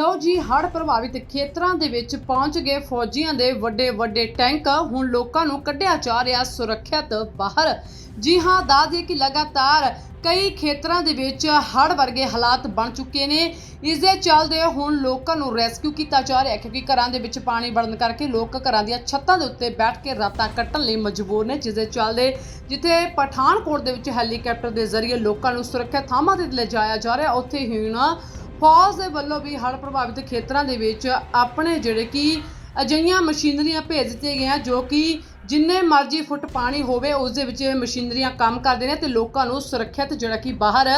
ਲਓ ਜੀ, ਹੜ੍ਹ ਪ੍ਰਭਾਵਿਤ ਖੇਤਰਾਂ ਦੇ ਵਿੱਚ ਪਹੁੰਚ ਗਏ ਫੌਜੀਆਂ ਦੇ ਵੱਡੇ ਵੱਡੇ ਟੈਂਕ। ਹੁਣ ਲੋਕਾਂ ਨੂੰ ਕੱਢਿਆ ਜਾ ਰਿਹਾ ਸੁਰੱਖਿਅਤ ਬਾਹਰ। ਜੀ ਹਾਂ ਦੱਸਦੇ ਕਿ ਲਗਾਤਾਰ ਕਈ ਖੇਤਰਾਂ ਦੇ ਵਿੱਚ ਹੜ੍ਹ ਵਰਗੇ ਹਾਲਾਤ ਬਣ ਚੁੱਕੇ ਨੇ। ਇਸ ਦੇ ਚੱਲਦੇ ਹੁਣ ਲੋਕਾਂ ਨੂੰ ਰੈਸਕਿਊ ਕੀਤਾ ਜਾ ਰਿਹਾ ਕਿਉਂਕਿ ਘਰਾਂ ਦੇ ਵਿੱਚ ਪਾਣੀ ਵੜਨ ਕਰਕੇ ਲੋਕ ਘਰਾਂ ਦੀਆਂ ਛੱਤਾਂ ਦੇ ਉੱਤੇ ਬੈਠ ਕੇ ਰਾਤਾਂ ਕੱਟਣ ਲਈ ਮਜਬੂਰ ਨੇ ਜਿਸ ਦੇ ਚੱਲਦੇ ਜਿੱਥੇ ਪਠਾਨਕੋਟ ਦੇ ਵਿੱਚ ਹੈਲੀਕਾਪਟਰ ਦੇ ਜ਼ਰੀਏ ਲੋਕਾਂ ਨੂੰ ਸੁਰੱਖਿਅਤ ਥਾਵਾਂ ਤੇ ਲਿਜਾਇਆ ਜਾ ਰਿਹਾ, ਉੱਥੇ ਹੀ ਹੁਣ ਫੌਜ ਦੇ ਵੱਲੋਂ ਵੀ ਹੜ੍ਹ ਪ੍ਰਭਾਵਿਤ ਖੇਤਰਾਂ ਦੇ ਵਿੱਚ ਆਪਣੇ ਜਿਹੜੇ ਕਿ ਅਜਿਹੀਆਂ ਮਸ਼ੀਨਰੀਆਂ ਭੇਜ ਦਿੱਤੀਆਂ ਗਈਆਂ, ਜੋ ਕਿ ਜਿੰਨੇ ਮਰਜ਼ੀ ਫੁੱਟ ਪਾਣੀ ਹੋਵੇ, ਉਸ ਦੇ ਵਿੱਚ ਇਹ ਮਸ਼ੀਨਰੀਆਂ ਕੰਮ ਕਰਦੇ ਨੇ ਤੇ ਲੋਕਾਂ ਨੂੰ ਸੁਰੱਖਿਅਤ ਜਿਹੜਾ ਕਿ ਬਾਹਰ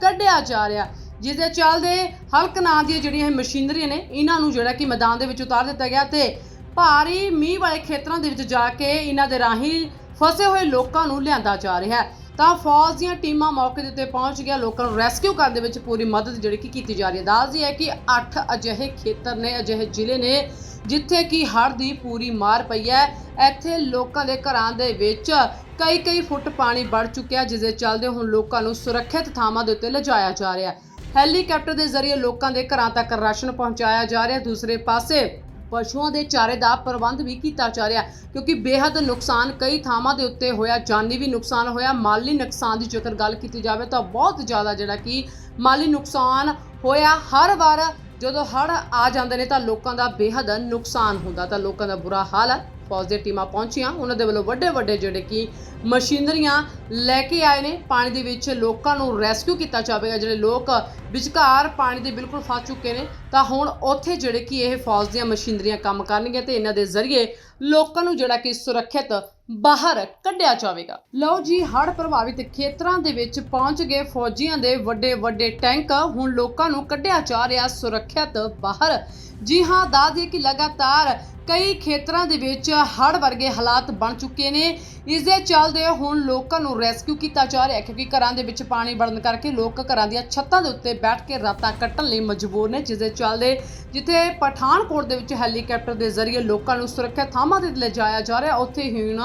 ਕੱਢਿਆ ਜਾ ਰਿਹਾ। ਜਿਸ ਦੇ ਚੱਲਦੇ ਹਲਕ ਨਾਂ ਦੀਆਂ ਜਿਹੜੀਆਂ ਇਹ ਮਸ਼ੀਨਰੀਆਂ ਨੇ, ਇਹਨਾਂ ਨੂੰ ਜਿਹੜਾ ਕਿ ਮੈਦਾਨ ਦੇ ਵਿੱਚ ਉਤਾਰ ਦਿੱਤਾ ਗਿਆ ਤੇ ਭਾਰੀ ਮੀਂਹ ਵਾਲੇ ਖੇਤਰਾਂ ਦੇ ਵਿੱਚ ਜਾ ਕੇ ਇਹਨਾਂ ਦੇ ਰਾਹੀਂ ਫਸੇ ਹੋਏ ਲੋਕਾਂ ਨੂੰ ਲਿਆਂਦਾ ਜਾ ਰਿਹਾ ਹੈ। ਤਾਂ ਫੌਜ ਦੀਆਂ ਟੀਮਾਂ ਮੌਕੇ ਦੇ ਉੱਤੇ ਪਹੁੰਚ ਗਿਆ ਲੋਕਾਂ ਨੂੰ ਰੈਸਕਿਊ ਕਰਨ ਦੇ ਵਿੱਚ ਪੂਰੀ ਮਦਦ ਜਿਹੜੀ ਕਿ ਕੀਤੀ ਜਾ ਰਹੀ ਹੈ। ਦੱਸਦੀ ਹੈ ਕਿ 8 ਅਜਿਹੇ ਖੇਤਰ ਨੇ, ਅਜਿਹੇ ਜ਼ਿਲ੍ਹੇ ਨੇ, ਜਿੱਥੇ ਕਿ ਹੜ੍ਹ ਦੀ ਪੂਰੀ ਮਾਰ ਪਈ ਹੈ। ਇੱਥੇ ਲੋਕਾਂ ਦੇ ਘਰਾਂ ਦੇ ਵਿੱਚ ਕਈ ਕਈ ਫੁੱਟ ਪਾਣੀ ਵੜ ਚੁੱਕਿਆ, ਜਿਸ ਦੇ ਚੱਲਦੇ ਹੁਣ ਲੋਕਾਂ ਨੂੰ ਸੁਰੱਖਿਅਤ ਥਾਵਾਂ ਦੇ ਉੱਤੇ ਲਿਜਾਇਆ ਜਾ ਰਿਹਾ ਹੈ। ਹੈਲੀਕਾਪਟਰ ਦੇ ਜ਼ਰੀਏ ਲੋਕਾਂ ਦੇ ਘਰਾਂ ਤੱਕ ਰਾਸ਼ਨ ਪਹੁੰਚਾਇਆ ਜਾ ਰਿਹਾ ਦੂਸਰੇ ਪਾਸੇ ਪਸ਼ੂਆਂ ਦੇ ਚਾਰੇ ਦਾ ਪ੍ਰਬੰਧ ਵੀ ਕੀਤਾ ਜਾ ਰਿਹਾ ਕਿਉਂਕਿ ਬੇਹੱਦ ਨੁਕਸਾਨ ਕਈ ਥਾਵਾਂ ਦੇ ਉੱਤੇ ਹੋਇਆ, ਜਾਨੀ ਵੀ ਨੁਕਸਾਨ ਹੋਇਆ, ਮਾਲੀ ਨੁਕਸਾਨ ਦੀ ਜੇਕਰ ਗੱਲ ਕੀਤੀ ਜਾਵੇ ਤਾਂ ਬਹੁਤ ਜ਼ਿਆਦਾ ਜਿਹੜਾ ਕਿ ਮਾਲੀ ਨੁਕਸਾਨ ਹੋਇਆ। ਹਰ ਵਾਰ ਜਦੋਂ ਹੜ੍ਹ ਆ ਜਾਂਦੇ ਨੇ ਤਾਂ ਲੋਕਾਂ ਦਾ ਬੇਹੱਦ ਨੁਕਸਾਨ ਹੁੰਦਾ, ਤਾਂ ਲੋਕਾਂ ਦਾ ਬੁਰਾ ਹਾਲ ਹੈ। ਫੌਜ ਦੀਆਂ ਟੀਮਾਂ ਪਹੁੰਚੀਆਂ। ਉਹਨਾਂ ਦੇ ਵੱਲੋਂ ਵੱਡੇ ਵੱਡੇ ਜਿਹੜੇ ਕਿ ਮਸ਼ੀਨਰੀਆਂ ਲੈ ਕੇ ਆਏ ਨੇ। ਪਾਣੀ ਦੇ ਵਿੱਚ ਲੋਕਾਂ ਨੂੰ ਰੈਸਕਿਊ ਕੀਤਾ ਜਾਵੇਗਾ। ਜਿਹੜੇ ਲੋਕ ਵਿਚਕਾਰ ਪਾਣੀ ਦੇ ਬਿਲਕੁਲ ਫਸ ਚੁੱਕੇ ਨੇ, ਤਾਂ ਹੁਣ ਉੱਥੇ ਜਿਹੜੇ ਕਿ ਇਹ ਫੌਜ ਦੀਆਂ ਮਸ਼ੀਨਰੀਆਂ ਕੰਮ ਕਰਨਗੀਆਂ ਤੇ ਇਹਨਾਂ ਦੇ ਜ਼ਰੀਏ ਲੋਕਾਂ ਨੂੰ ਜਿਹੜਾ ਕਿ ਸੁਰੱਖਿਅਤ ਬਾਹਰ ਕੱਢਿਆ ਜਾਵੇਗਾ। ਲਓ ਜੀ, ਹੜ੍ਹ ਪ੍ਰਭਾਵਿਤ ਖੇਤਰਾਂ ਦੇ ਵਿੱਚ ਪਹੁੰਚ ਗਏ ਫੌਜੀਆਂ ਦੇ ਵੱਡੇ ਵੱਡੇ ਟੈਂਕ। ਹੁਣ ਲੋਕਾਂ ਨੂੰ ਕੱਢਿਆ ਜਾ ਰਿਹਾ ਸੁਰੱਖਿਅਤ ਬਾਹਰ। ਜੀ ਹਾਂ ਦੱਸਦੇ ਕਿ ਲਗਾਤਾਰ ਕਈ ਖੇਤਰਾਂ ਦੇ ਵਿੱਚ ਹੜ੍ਹ ਵਰਗੇ ਹਾਲਾਤ ਬਣ ਚੁੱਕੇ ਨੇ। ਇਸ ਦੇ ਚੱਲਦੇ ਹੁਣ ਲੋਕਾਂ ਨੂੰ ਰੈਸਕਿਊ ਕੀਤਾ ਜਾ ਰਿਹਾ ਹੈ, ਕਿਉਂਕਿ ਘਰਾਂ ਦੇ ਵਿੱਚ ਪਾਣੀ ਵੜਨ ਕਰਕੇ ਲੋਕ ਘਰਾਂ ਦੀਆਂ ਛੱਤਾਂ ਦੇ ਉੱਤੇ ਬੈਠ ਕੇ ਰਾਤਾਂ ਕੱਟਣ ਲਈ ਮਜਬੂਰ ਨੇ ਜਿਸ ਦੇ ਚੱਲਦੇ ਜਿੱਥੇ ਪਠਾਨਕੋਟ ਦੇ ਵਿੱਚ ਹੈਲੀਕਾਪਟਰ ਦੇ ਜ਼ਰੀਏ ਲੋਕਾਂ ਨੂੰ ਸੁਰੱਖਿਅਤ ਥਾਵਾਂ ਤੇ ਲਿਜਾਇਆ ਜਾ ਰਿਹਾ, ਉੱਥੇ ਹੀ ਹੁਣ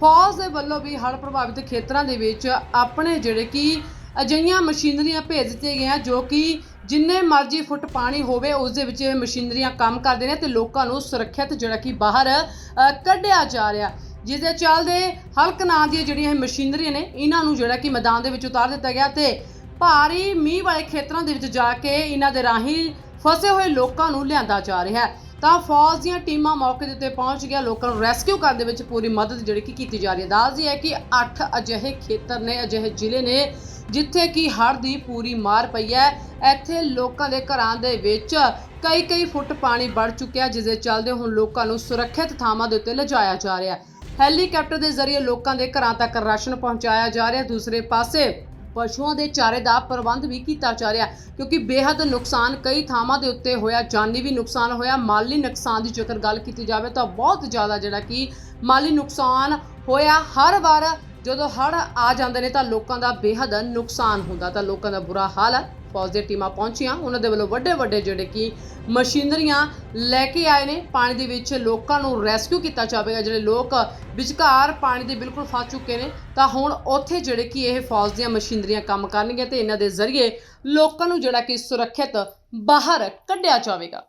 ਫੌਜ ਦੇ ਵੱਲੋਂ ਵੀ ਹੜ੍ਹ ਪ੍ਰਭਾਵਿਤ ਖੇਤਰਾਂ ਦੇ ਵਿੱਚ ਆਪਣੇ ਜਿਹੜੇ ਕਿ ਅਜਿਹੀਆਂ ਮਸ਼ੀਨਰੀਆਂ ਭੇਜ ਦਿੱਤੀਆਂ ਗਈਆਂ, ਜੋ ਕਿ ਜਿੰਨੇ ਮਰਜ਼ੀ ਫੁੱਟ ਪਾਣੀ ਹੋਵੇ ਉਸ ਦੇ ਵਿੱਚ ਇਹ ਮਸ਼ੀਨਰੀਆਂ ਕੰਮ ਕਰਦੇ ਨੇ ਤੇ ਲੋਕਾਂ ਨੂੰ ਸੁਰੱਖਿਅਤ ਜਿਹੜਾ ਕਿ ਬਾਹਰ ਕੱਢਿਆ ਜਾ ਰਿਹਾ। ਜਿਸ ਦੇ ਚੱਲਦੇ ਹਲਕ ਨਾਂ ਦੀਆਂ ਜਿਹੜੀਆਂ ਇਹ ਮਸ਼ੀਨਰੀਆਂ ਨੇ, ਇਹਨਾਂ ਨੂੰ ਜਿਹੜਾ ਕਿ ਮੈਦਾਨ ਦੇ ਵਿੱਚ ਉਤਾਰ ਦਿੱਤਾ ਗਿਆ ਤੇ ਭਾਰੀ ਮੀਂਹ ਵਾਲੇ ਖੇਤਰਾਂ ਦੇ ਵਿੱਚ ਜਾ ਕੇ ਇਹਨਾਂ ਦੇ ਰਾਹੀਂ ਫਸੇ ਹੋਏ ਲੋਕਾਂ ਨੂੰ ਲਿਆਂਦਾ ਜਾ ਰਿਹਾ। ਹੈ ਤਾਂ ਫੌਜ ਦੀਆਂ ਟੀਮਾਂ ਮੌਕੇ ਦੇ ਉੱਤੇ ਪਹੁੰਚ ਗਿਆ ਲੋਕਾਂ ਨੂੰ ਰੈਸਕਿਊ ਕਰਨ ਦੇ ਵਿੱਚ ਪੂਰੀ ਮਦਦ ਜਿਹੜੀ ਕਿ ਕੀਤੀ ਜਾ ਰਹੀ ਹੈ। ਦੱਸਦੀ ਹੈ ਕਿ 8 ਅਜਿਹੇ ਖੇਤਰ ਨੇ, ਅਜਿਹੇ ਜ਼ਿਲ੍ਹੇ ਨੇ, ਜਿੱਥੇ ਕਿ ਹੜ੍ਹ ਦੀ ਪੂਰੀ ਮਾਰ ਪਈ ਹੈ। ਇੱਥੇ ਲੋਕਾਂ ਦੇ ਘਰਾਂ ਦੇ ਵਿੱਚ ਕਈ ਕਈ ਫੁੱਟ ਪਾਣੀ ਵੜ ਚੁੱਕਿਆ, ਜਿਸ ਦੇ ਚੱਲਦੇ ਹੁਣ ਲੋਕਾਂ ਨੂੰ ਸੁਰੱਖਿਅਤ ਥਾਵਾਂ ਦੇ ਉੱਤੇ ਲਿਜਾਇਆ ਜਾ ਰਿਹਾ ਹੈ। ਹੈਲੀਕਾਪਟਰ ਦੇ ਜ਼ਰੀਏ ਲੋਕਾਂ ਦੇ ਘਰਾਂ ਤੱਕ ਰਾਸ਼ਨ ਪਹੁੰਚਾਇਆ ਜਾ ਰਿਹਾ ਦੂਸਰੇ ਪਾਸੇ ਪਸ਼ੂਆਂ ਦੇ ਚਾਰੇ ਦਾ ਪ੍ਰਬੰਧ ਵੀ ਕੀਤਾ ਜਾ ਰਿਹਾ ਕਿਉਂਕਿ ਬੇਹੱਦ ਨੁਕਸਾਨ ਕਈ ਥਾਵਾਂ ਦੇ ਉੱਤੇ ਹੋਇਆ, ਜਾਨੀ ਵੀ ਨੁਕਸਾਨ ਹੋਇਆ, ਮਾਲੀ ਨੁਕਸਾਨ ਦੀ ਜੇਕਰ ਗੱਲ ਕੀਤੀ ਜਾਵੇ ਤਾਂ ਬਹੁਤ ਜ਼ਿਆਦਾ ਜਿਹੜਾ ਕਿ ਮਾਲੀ ਨੁਕਸਾਨ ਹੋਇਆ। ਹਰ ਵਾਰ ਜਦੋਂ ਹੜ੍ਹ ਆ ਜਾਂਦੇ ਨੇ ਤਾਂ ਲੋਕਾਂ ਦਾ ਬੇਹੱਦ ਨੁਕਸਾਨ ਹੁੰਦਾ, ਤਾਂ ਲੋਕਾਂ ਦਾ ਬੁਰਾ ਹਾਲ ਹੈ। ਫੌਜ ਦੀਆਂ ਟੀਮਾਂ ਪਹੁੰਚੀਆਂ। ਉਹਨਾਂ ਦੇ ਵੱਲੋਂ ਵੱਡੇ ਵੱਡੇ ਜਿਹੜੇ ਕਿ ਮਸ਼ੀਨਰੀਆਂ ਲੈ ਕੇ ਆਏ ਨੇ। ਪਾਣੀ ਦੇ ਵਿੱਚ ਲੋਕਾਂ ਨੂੰ ਰੈਸਕਿਊ ਕੀਤਾ ਜਾਵੇਗਾ। ਜਿਹੜੇ ਲੋਕ ਵਿਚਕਾਰ ਪਾਣੀ ਦੇ ਬਿਲਕੁਲ ਫਸ ਚੁੱਕੇ ਨੇ, ਤਾਂ ਹੁਣ ਉੱਥੇ ਜਿਹੜੇ ਕਿ ਇਹ ਫੌਜ ਦੀਆਂ ਮਸ਼ੀਨਰੀਆਂ ਕੰਮ ਕਰਨਗੀਆਂ ਤੇ ਇਹਨਾਂ ਦੇ ਜ਼ਰੀਏ ਲੋਕਾਂ ਨੂੰ ਜਿਹੜਾ ਕਿ ਸੁਰੱਖਿਅਤ ਬਾਹਰ ਕੱਢਿਆ ਜਾਵੇਗਾ।